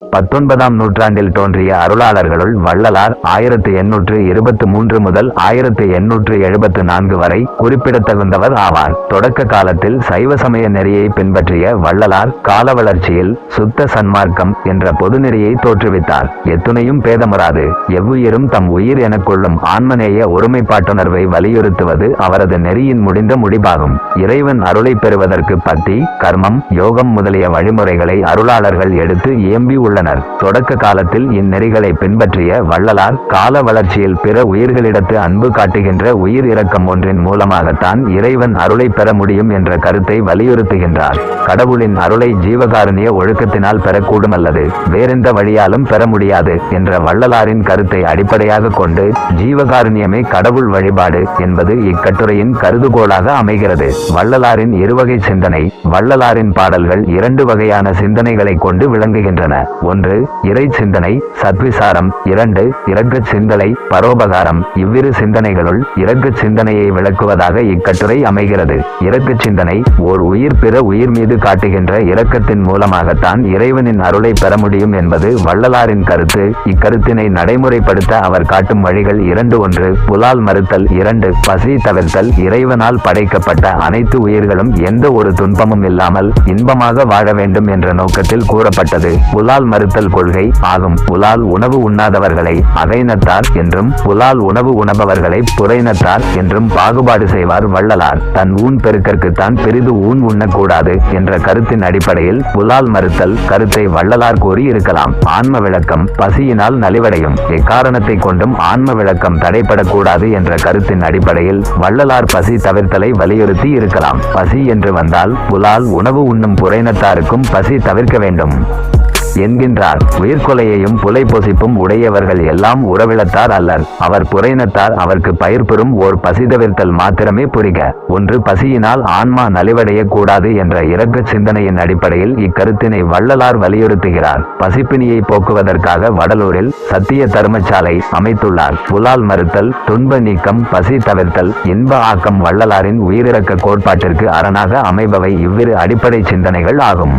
பத்தொன்பதாம் நூற்றாண்டில் தோன்றிய அருளாளர்களுள் வள்ளலார் ஆயிரத்து எண்ணூற்று இருபத்து மூன்று முதல் ஆயிரத்து எண்ணூற்று எழுபத்து நான்கு வரை குறிப்பிடத்தகுந்தவர் ஆவார். தொடக்க காலத்தில் சைவ சமய நெறியை பின்பற்றிய வள்ளலார் கால வளர்ச்சியில் சுத்த சன்மார்க்கம் என்ற பொதுநெறியை தோற்றுவித்தார். எத்துணையும் பேதமராது எவ்வுயிரும் தம் உயிர் எனக் கொள்ளும் ஆன்மநேய ஒருமைப்பாட்டுணர்வை வலியுறுத்துவது அவரது நெறியின் முடிந்த முடிவாகும். இறைவன் அருளை பெறுவதற்கு பக்தி கர்மம் யோகம் முதலிய வழிமுறைகளை அருளாளர்கள் எடுத்து இயம்பி உள்ளனர். தொடக்க காலத்தில் இந்நெறிகளை பின்பற்றிய வள்ளலார் கால வளர்ச்சியில் பிற உயிர்களிடத்து அன்பு காட்டுகின்ற உயிர் இரக்கம் ஒன்றின் மூலமாகத்தான் இறைவன் அருளை பெற முடியும் என்ற கருத்தை வலியுறுத்துகின்றார். கடவுளின் அருளை ஜீவகாருண்ய ஒழுக்கத்தினால் பெறக்கூடும் அல்லது வேறெந்த வழியாலும் பெற முடியாது என்ற வள்ளலாரின் கருத்தை அடிப்படையாக கொண்டு ஜீவகாருண்யமே கடவுள் வழிபாடு என்பது இக்கட்டுரையின் கருதுகோளாக அமைகிறது. வள்ளலாரின் இருவகை சிந்தனை வள்ளலாரின் பாடல்கள் இரண்டு வகையான சிந்தனைகளை கொண்டு விளங்குகின்றன. ஒன்று இறை சிந்தனை சத்விசாரம். இரண்டு இரக்க சிந்தனை பரோபகாரம். இவ்விரு சிந்தனைகளுள் இரக்க சிந்தனையை விளக்குவதாக இக்கட்டுரை அமைகிறது. இரக்க சிந்தனை ஓர் உயிர் பிற உயிர் மீது காட்டுகின்ற இரக்கத்தின் மூலமாகத்தான் இறைவனின் அருளை பெற முடியும் என்பது வள்ளலாரின் கருத்து. இக்கருத்தினை நடைமுறைப்படுத்த அவர் காட்டும் வழிகள் இரண்டு ஒன்று புலால் மறுத்தல் இரண்டு பசி தவிர்த்தல் இறைவனால் படைக்கப்பட்ட அனைத்து உயிர்களும் எந்த ஒரு துன்பமும் இல்லாமல் இன்பமாக வாழ வேண்டும் என்ற நோக்கத்தில் கூறப்பட்டது. புலால் மறுத்தல் கொள்கை ஆகும். புலால் உணவு உண்ணாதவர்களை அகைனத்தார் என்றும் புலால் உணவு உணபவர்களை புறையினத்தார் என்றும் பாகுபாடு செய்வார் வள்ளலார். தன் ஊன் பெருக்கற்குத்தான் பெரிது ஊன் உண்ணக்கூடாது என்ற கருத்தின் அடிப்படையில் புலால் மறுத்தல் கருத்தை வள்ளலார் கூறி இருக்கலாம் ஆன்ம விளக்கம் பசியினால் நலிவடையும். எக்காரணத்தை கொண்டும் ஆன்ம விளக்கம் தடைபடக்கூடாது என்ற கருத்தின் அடிப்படையில் வள்ளலார் பசி தவிர்த்தலை வலியுறுத்தி இருக்கலாம். பசி என்று வந்தால் புலால் உணவு உண்ணும் புறையினத்தாருக்கும் பசி தவிர்க்க வேண்டும். என்கின்றார். உயிர்கொலையையும் புலை பொசிப்பும் உடையவர்கள் எல்லாம் உறவிழத்தார் அல்லர். அவர் புறையினத்தார் அவர்க்கு பயிர் பெறும் ஓர் பசிதவிர்த்தல் மாத்திரமே புரிக. ஒன்று பசியினால் ஆன்மா நலிவடைய கூடாது என்ற இரக்க சிந்தனையின் அடிப்படையில் இக்கருத்தினை வள்ளலார் வலியுறுத்துகிறார். பசிப்பினியை போக்குவதற்காக வடலூரில் சத்திய தர்மசாலை அமைத்துள்ளார். புலால் மறுத்தல் துன்ப நீக்கம் பசி தவிர்த்தல் இன்ப ஆக்கம் வள்ளலாரின் உயிரிறக்க கோட்பாட்டிற்கு அரணாக அமைபவை இவ்விரு அடிப்படை சிந்தனைகள் ஆகும்.